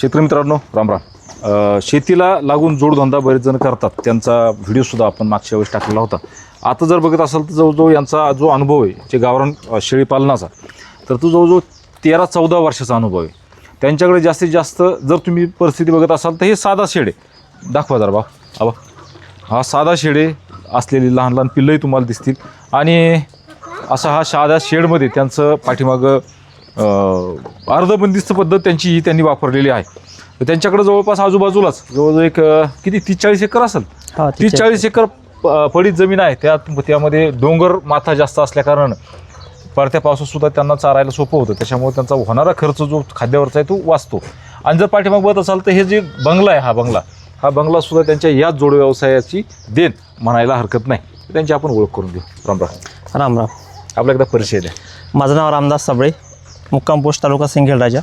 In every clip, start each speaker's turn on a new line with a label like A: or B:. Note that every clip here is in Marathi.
A: शेतकरी मित्रांनो राम राम. अ, शेतीला लागून जोडधंदा बरेच जण करतात. त्यांचा व्हिडिओसुद्धा आपण मागच्या वेळेस टाकलेला होता. आता जर बघत असाल तर जवळजवळ यांचा जो अनुभव आहे जे गावरान अ, शेळी पालनाचा तर तो जवळजवळ तेरा चौदा वर्षाचा अनुभव आहे. त्यांच्याकडे जास्तीत जास्त जर तुम्ही परिस्थिती बघत असाल तर हे साधा शेड. आहे दाखवा जरा बा. आबा हा साधा शेड आहे असलेली लहान लहान पिल्लंही तुम्हाला दिसतील. आणि असा हा साध्या शेडमध्ये त्यांचं पाठीमागं अर्धबंदिस्त पद्धत त्यांची ही त्यांनी वापरलेली आहे. तर त्यांच्याकडे जवळपास आजूबाजूलाच जवळजवळ एक अं, किती तीस चाळीस एकर असेल?
B: हा
A: तीस चाळीस एकर प- पडीत जमीन आहे. त्यात त्यामध्ये डोंगर माथा जास्त असल्याकारणानं पडत्या पावसात सुद्धा त्यांना चारायला सोपं होतं. त्याच्यामुळे त्यांचा होणारा खर्च जो खाद्यावरचा आहे तो वाचतो. आणि जर पाठीमाग बघत असाल तर हे जे बंगला आहे हा बंगला हा बंगला सुद्धा त्यांच्या याच जोड व्यवसायाची देण म्हणायला हरकत नाही. त्यांची आपण ओळख करून घेऊ राम राम.
B: राम राम.
A: आपला एकदा परिचय द्या.
B: माझं नाव रामदास साबळे. मुक्काम पोस्ट तालुका सिंगेल राजा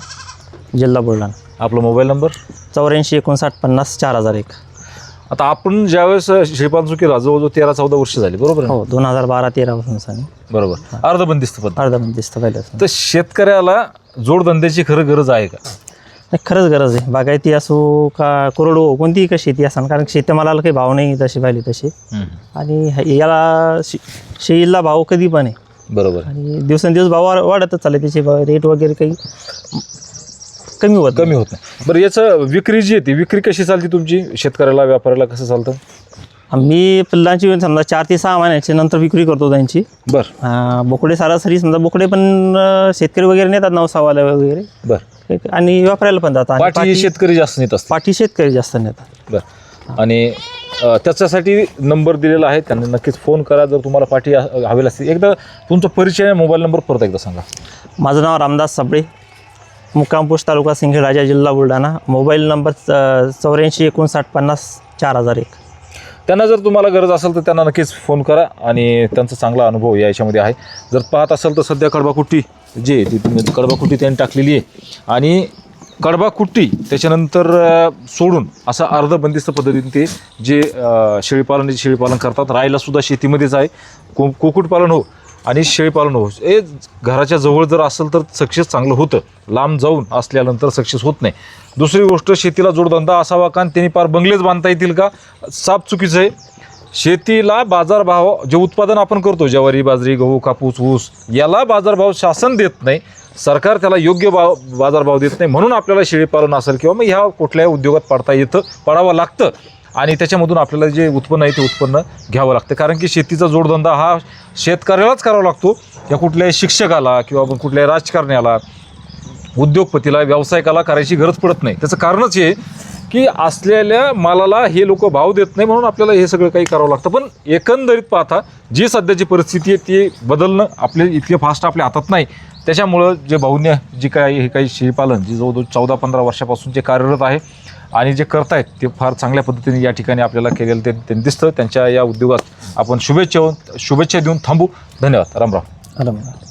B: जिल्हा बुलढाणा.
A: आपला मोबाईल नंबर?
B: चौऱ्याऐंशी एकोणसाठ पन्नास चार हजार एक.
A: आता आपण ज्यावेळेस शिल्पांचू केला जवळजवळ तेरा चौदा वर्ष झाली बरोबर आहे?
B: हो दोन हजार बारा तेरापासून सांग
A: बरोबर. अर्धबंदिस्त पद्धत.
B: अर्धा बंदिस्त पहिल्यापासून.
A: तर शेतकऱ्याला जोडधंद्याची खरं गरज आहे का?
B: नाही खरंच गरज आहे. बागायती असो का कोरडो कोणतीही का शेती असा कारण शेतमालाला काही भाव नाही तशी पाहिली तशी. आणि ह- याला शे शेळीला भाव कधी पण आहे.
A: बरोबर.
B: आणि दिवसेंदिवस भाव वा- वाढतच चालले त्याचे भाव रेट वगैरे काही कमी होत नाही.
A: कमी होत नाही. बरं याचं विक्री जी येते विक्री कशी चालते तुमची? शेतकऱ्याला व्यापाऱ्याला कसं चालतं?
B: आम्ही पिल्लांची समजा चार ते सहा महिन्याच्या नंतर विक्री करतो त्यांची.
A: बरं.
B: अं, बोकडे सरासरी समजा बोकडे पण अं, शेतकरी वगैरे नेतात नवसावाले वगैरे.
A: बरं.
B: आणि वापरायला पण जातात. आणि
A: पाठी शेतकरी जास्त नेत असतात
B: पाटी शेतकरी जास्त नेतात.
A: बरं. आणि त्याच्यासाठी नंबर दिलेला आहे. त्यांना नक्कीच फोन करा जर तुम्हाला पाठी ह- हवी असतील एकदा तुमचा परिचय मोबाईल नंबर परत एकदा सांगा.
B: माझं नाव रामदास साबळे मुक्काम पोस्ट तालुका सिंघे राजा जिल्हा बुलढाणा. मोबाईल नंबर चौऱ्याऐंशी एकोणसाठ पन्नास चार हजार एक.
A: त्यांना जर तुम्हाला गरज असेल तर त्यांना नक्कीच फोन करा आणि त्यांचा चांगला अनुभव या याच्यामध्ये आहे. जर पाहत असाल तर सध्या कडबाकुट्टी जे आहे कडबाकुट्टी त्यांनी टाकलेली आहे. आणि कडबा कुट्टी त्याच्यानंतर सोडून असं अर्ध बंदिस्त पद्धतीने ते जे शेळीपालन शेळीपालन करतात राहायला सुद्धा शेतीमध्येच आहे. को कुक्कुटपालन हो आणि शेळीपालन हो. हे घराच्या जवळ जर असेल तर सक्सेस चांगलं होतं. लांब जाऊन असल्यानंतर सक्सेस होत नाही. दुसरी गोष्ट शेतीला जोडधंदा असावा कारण त्यांनी पार बंगलेच बांधता येतील का? साप चुकीचं आहे. शेतीला बाजारभाव जे उत्पादन आपण करतो ज्वारी बाजरी गहू कापूस ऊस याला बाजारभाव शासन देत नाही. सरकार त्याला योग्य भाव बाजारभाव देत नाही. म्हणून आपल्याला शेळीपालन असेल किंवा मग ह्या कुठल्याही उद्योगात पडता येतं पडावं लागतं. आणि त्याच्यामधून आपल्याला जे उत्पन्न आहे ते उत्पन्न घ्यावं लागतं. कारण की शेतीचा जोडधंदा हा शेतकऱ्यालाच करावा लागतो. या कुठल्याही शिक्षकाला किंवा मग कुठल्याही राजकारण्याला उद्योगपतीला व्यावसायिकाला करायची गरज पडत नाही. त्याचं कारणच हे की असलेल्या मालाला हे लोक भाव देत नाही म्हणून आपल्याला हे सगळं काही करावं लागतं. पण एकंदरीत पाहता जी सध्याची परिस्थिती आहे ती बदलणं आपले इतके फास्ट आपल्या हातात नाही. त्याच्यामुळं जे भाऊन्य जी काही हे काही शेळीपालन जे जवळजवळ चौदा पंधरा वर्षापासून जे कार्यरत आहे आणि जे करतायत ते फार चांगल्या पद्धतीने या ठिकाणी आपल्याला केलेलं ते त्यांनी दिसतं. त्यांच्या या उद्योगात आपण शुभेच्छा शुभेच्छा देऊन थांबू. धन्यवाद. रामराम
B: राम.